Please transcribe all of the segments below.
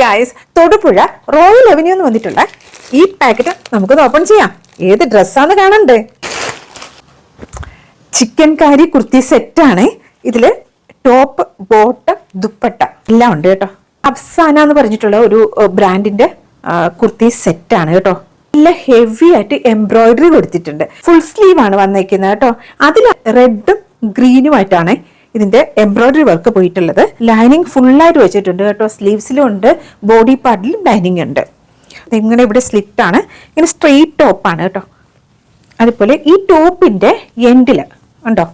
Guys Thodupuzha royal avenue എന്ന് വന്നിട്ടുള്ള ഈ പാക്കറ്റ് നമുക്കൊന്ന് ഓപ്പൺ ചെയ്യാം. ഏത് ഡ്രസ്സാന്ന് കാണണ്ടേ? ചിക്കൻ കാരി കുർത്തി സെറ്റാണ് ഇതിൽ ടോപ്പ് ബോട്ട് ദുപ്പട്ട എല്ലാം ഉണ്ട് കേട്ടോ. അഫ്സാന എന്ന് പറഞ്ഞിട്ടുള്ള ഒരു ബ്രാൻഡിന്റെ കുർത്തി സെറ്റാണ് കേട്ടോ. നല്ല ഹെവി ആയിട്ട് എംബ്രോയിഡറി കൊടുത്തിട്ടുണ്ട്. ഫുൾ സ്ലീവ് ആണ് വന്നേക്കുന്നത് കേട്ടോ. അതിൽ റെഡും ഗ്രീനും ആയിട്ടാണ് ഇതിന്റെ എംബ്രോയിഡറി വർക്ക് പോയിട്ടുള്ളത്. ലൈനിങ് ഫുള്ളായിട്ട് വെച്ചിട്ടുണ്ട് കേട്ടോ. സ്ലീവ്സിലും ഉണ്ട് ബോഡി പാർട്ടിലും ലൈനിങ് ഉണ്ട്. ഇങ്ങനെ ഇവിടെ സ്ലിറ്റ് ആണ്. ഇങ്ങനെ സ്ട്രെയിറ്റ് ടോപ്പാണ് കേട്ടോ. അതുപോലെ ഈ ടോപ്പിന്റെ എൻഡിൽ ഉണ്ടോ?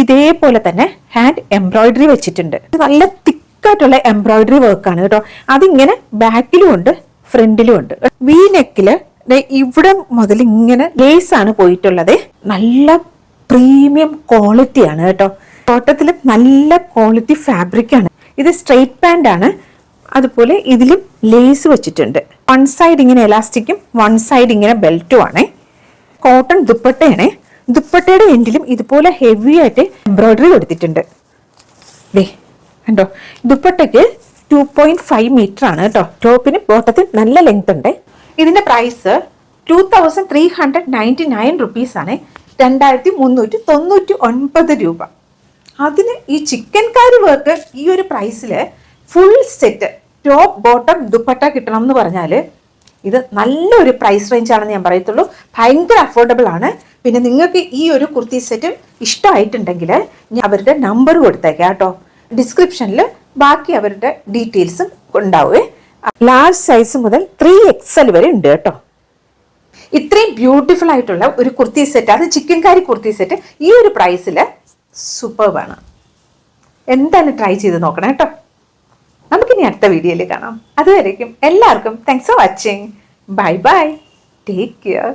ഇതേപോലെ തന്നെ ഹാൻഡ് എംബ്രോയിഡറി വെച്ചിട്ടുണ്ട്. നല്ല തിക്കായിട്ടുള്ള എംബ്രോയിഡറി വർക്കാണ് കേട്ടോ. അതിങ്ങനെ ബാക്കിലും ഉണ്ട് ഫ്രണ്ടിലും ഉണ്ട്. വി നെക്കിൽ ഇവിടെ മുതൽ ഇങ്ങനെ ലേസ് ആണ് പോയിട്ടുള്ളത്. നല്ല പ്രീമിയം ക്വാളിറ്റിയാണ് കേട്ടോ. തോട്ടത്തിൽ നല്ല ക്വാളിറ്റി ഫാബ്രിക് ആണ്. ഇത് സ്ട്രെയിറ്റ് പാന്റ് ആണ്. അതുപോലെ ഇതിലും ലേസ് വെച്ചിട്ടുണ്ട്. വൺ സൈഡ് ഇങ്ങനെ എലാസ്റ്റിക്കും വൺ സൈഡ് ഇങ്ങനെ ബെൽറ്റും ആണേ. കോട്ടൺ ദുപ്പട്ടയാണ്. ദുപ്പട്ടയുടെ എൻഡിലും ഇതുപോലെ ഹെവി ആയിട്ട് എംബ്രോയിഡറി കൊടുത്തിട്ടുണ്ട്. ദേ കണ്ടോ? ദുപ്പട്ടയ്ക്ക് ടു പോയിന്റ് ഫൈവ് മീറ്റർ ആണ് കേട്ടോ. ടോപ്പിന് ബോട്ടത്തിൽ നല്ല ലെങ്ത് ഉണ്ട്. ഇതിന്റെ price two thousand three hundred ninety nine rupees ആണ്. രണ്ടായിരത്തി മുന്നൂറ്റി തൊണ്ണൂറ്റി ഒൻപത് രൂപ. അതിന് ഈ ചിക്കൻ വർക്ക് ഈ ഒരു പ്രൈസിൽ full set top bottom dupatta കിട്ടണം എന്ന് പറഞ്ഞാൽ ഇത് നല്ലൊരു പ്രൈസ് റേഞ്ചാണെന്ന് ഞാൻ പറയത്തുള്ളൂ. ഭയങ്കര അഫോർഡബിൾ ആണ്. പിന്നെ നിങ്ങൾക്ക് ഈ ഒരു കുർത്തി സെറ്റ് ഇഷ്ടമായിട്ടുണ്ടെങ്കിൽ ഞാൻ അവരുടെ നമ്പർ കൊടുത്തേക്കാം കേട്ടോ. ഡിസ്ക്രിപ്ഷനിൽ ബാക്കി അവരുടെ ഡീറ്റെയിൽസും ഉണ്ടാവുമേ ലാർജ് സൈസ് മുതൽ ത്രീ എക്സൽ വരെ ഉണ്ട് കേട്ടോ. ഇത്രയും ബ്യൂട്ടിഫുൾ ആയിട്ടുള്ള ഒരു കുർത്തി സെറ്റ് അത് ചിക്കൻകാരി കുർത്തി സെറ്റ് ഈ ഒരു പ്രൈസിൽ സൂപ്പർബാണ് എന്തായാലും ട്രൈ ചെയ്ത് നോക്കണം കേട്ടോ. നമുക്കിനി അടുത്ത വീഡിയോയിൽ കാണാം. അതുവരേക്കും എല്ലാവർക്കും thanks for watching bye bye take care